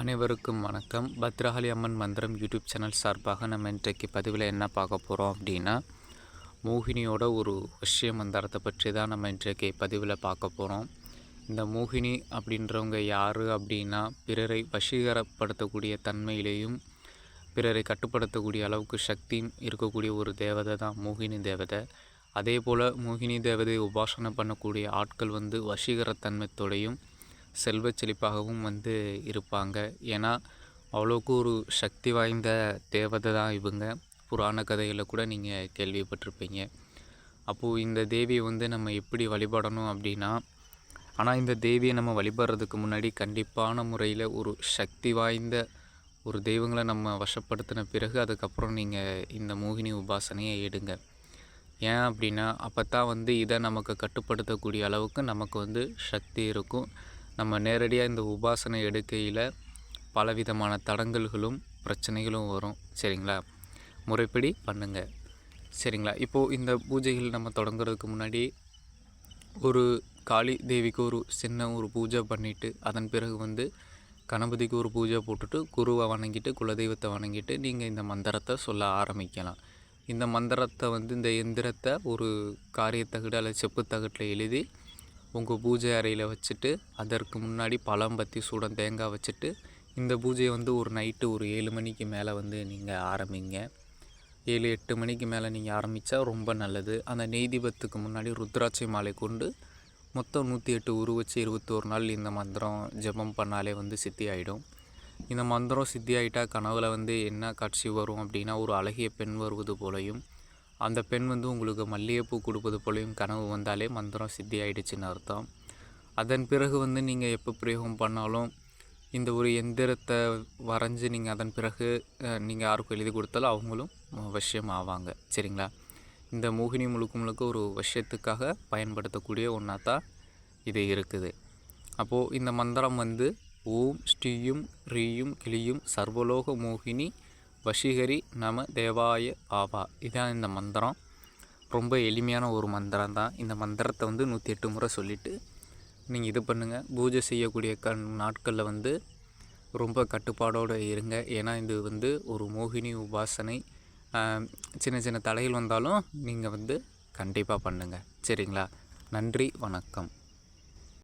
அனைவருக்கும் வணக்கம். பத்ரகாளி அம்மன் மந்திரம் யூடியூப் சேனல் சார்பாக நம்ம இன்றைக்கு பதிவில் என்ன பார்க்க போகிறோம் அப்படின்னா மோகினியோட ஒரு விஷய மந்திரத்தை பற்றி தான் நம்ம இன்றைக்கு பதிவில் பார்க்க போகிறோம் இந்த மோகினி அப்படின்றவங்க யார் அப்படின்னா பிறரை வசீகரப்படுத்தக்கூடிய தன்மையிலேயும் பிறரை கட்டுப்படுத்தக்கூடிய அளவுக்கு சக்தியும் இருக்கக்கூடிய ஒரு தேவதை தான் மோகினி தேவதை. அதே போல் மோகினி தேவதையை உபாசனை பண்ணக்கூடிய ஆட்கள் வந்து வசீகரத்தன்மத்தோடையும் செல்வ செழிப்பாகவும் வந்து இருப்பாங்க. ஏன்னா அவ்வளோக்கு ஒரு சக்தி வாய்ந்த தேவதை தான் இவங்க. புராண கதைகளில் கூட நீங்கள் கேள்விப்பட்டிருப்பீங்க. அப்போது இந்த தேவியை வந்து நம்ம எப்படி வழிபடணும் அப்படின்னா ஆனால் இந்த தேவியை நம்ம வழிபடுறதுக்கு முன்னாடி கண்டிப்பான முறையில் ஒரு சக்தி வாய்ந்த ஒரு தெய்வங்களை நம்ம வசப்படுத்தின பிறகு அதுக்கப்புறம் நீங்கள் இந்த மோகினி உபாசனையை எடுங்க. ஏன் அப்படின்னா அப்போ தான் வந்து இதை நமக்கு கட்டுப்படுத்தக்கூடிய அளவுக்கு நமக்கு வந்து சக்தி இருக்கும். நம்ம நேரடியாக இந்த உபாசனை எடுக்கையில் பலவிதமான தடங்கல்களும் பிரச்சனைகளும் வரும். சரிங்களா? முறைப்படி பண்ணுங்கள் சரிங்களா? இப்போது இந்த பூஜைகள் நம்ம தொடங்குறதுக்கு முன்னாடி ஒரு காளி தேவிக்கு ஒரு சின்ன ஒரு பூஜை பண்ணிவிட்டு அதன் பிறகு வந்து கணபதிக்கு ஒரு பூஜை போட்டுட்டு குருவை வணங்கிட்டு குலதெய்வத்தை வணங்கிட்டு நீங்கள் இந்த மந்திரத்தை சொல்ல ஆரம்பிக்கலாம். இந்த மந்திரத்தை வந்து இந்த எந்திரத்தை ஒரு காரியத்தகடு அல்லது செப்பு தகட்டில் எழுதி உங்கள் பூஜை அறையில் வச்சுட்டு அதற்கு முன்னாடி பழம் பற்றி சூடம் தேங்காய் வச்சுட்டு இந்த பூஜையை வந்து ஒரு நைட்டு ஒரு ஏழு மணிக்கு மேலே வந்து நீங்கள் ஆரம்பிங்க. ஏழு எட்டு மணிக்கு மேலே நீங்கள் ஆரம்பித்தா ரொம்ப நல்லது. அந்த நெய்திபத்துக்கு முன்னாடி ருத்ராட்சி மாலை கொண்டு மொத்தம் நூற்றி எட்டு உரு வச்சு இருபத்தோரு நாள் இந்த மந்திரம் ஜபம் பண்ணாலே வந்து சித்தி ஆகிடும் இந்த மந்திரம் சித்தி ஆகிட்டா கனவுல வந்து என்ன காட்சி வரும் அப்படின்னா ஒரு அழகிய பெண் வருவது போலையும் அந்த பெண் வந்து உங்களுக்கு மல்லிகைப்பூ கொடுப்பது போலையும் கனவு வந்தாலே மந்திரம் சித்தி ஆயிடுச்சுன்னு அர்த்தம். அதன் பிறகு வந்து நீங்கள் எப்போ பிரயோகம் பண்ணாலும் இந்த ஒரு எந்திரத்தை வரைஞ்சி நீங்கள் அதன் பிறகு நீங்கள் யாருக்கும் எழுதி கொடுத்தாலும் அவங்களும் விஷயம் ஆவாங்க. சரிங்களா? இந்த மோகினி முழுக்க முழுக்க ஒரு விஷயத்துக்காக பயன்படுத்தக்கூடிய ஒன்றா தான் இது இருக்குது. அப்போது இந்த மந்திரம் வந்து ஓம் ஸ்ரீயும் ரீயும் கிளியும் சர்வலோக மோகினி வஷிகரி நம தேவாய ஆவா. இதான் இந்த மந்திரம். ரொம்ப எளிமையான ஒரு மந்திரம் தான். இந்த மந்திரத்தை வந்து நூற்றி எட்டு முறை சொல்லிவிட்டு நீங்கள் இது பண்ணுங்கள் பூஜை செய்யக்கூடிய கண் நாட்களில் வந்து ரொம்ப கட்டுப்பாடோடு இருங்க. ஏன்னா இது வந்து ஒரு மோகினி உபாசனை. சின்ன சின்ன தலையில் வந்தாலும் நீங்கள் வந்து கண்டிப்பாக பண்ணுங்கள் சரிங்களா? நன்றி வணக்கம்.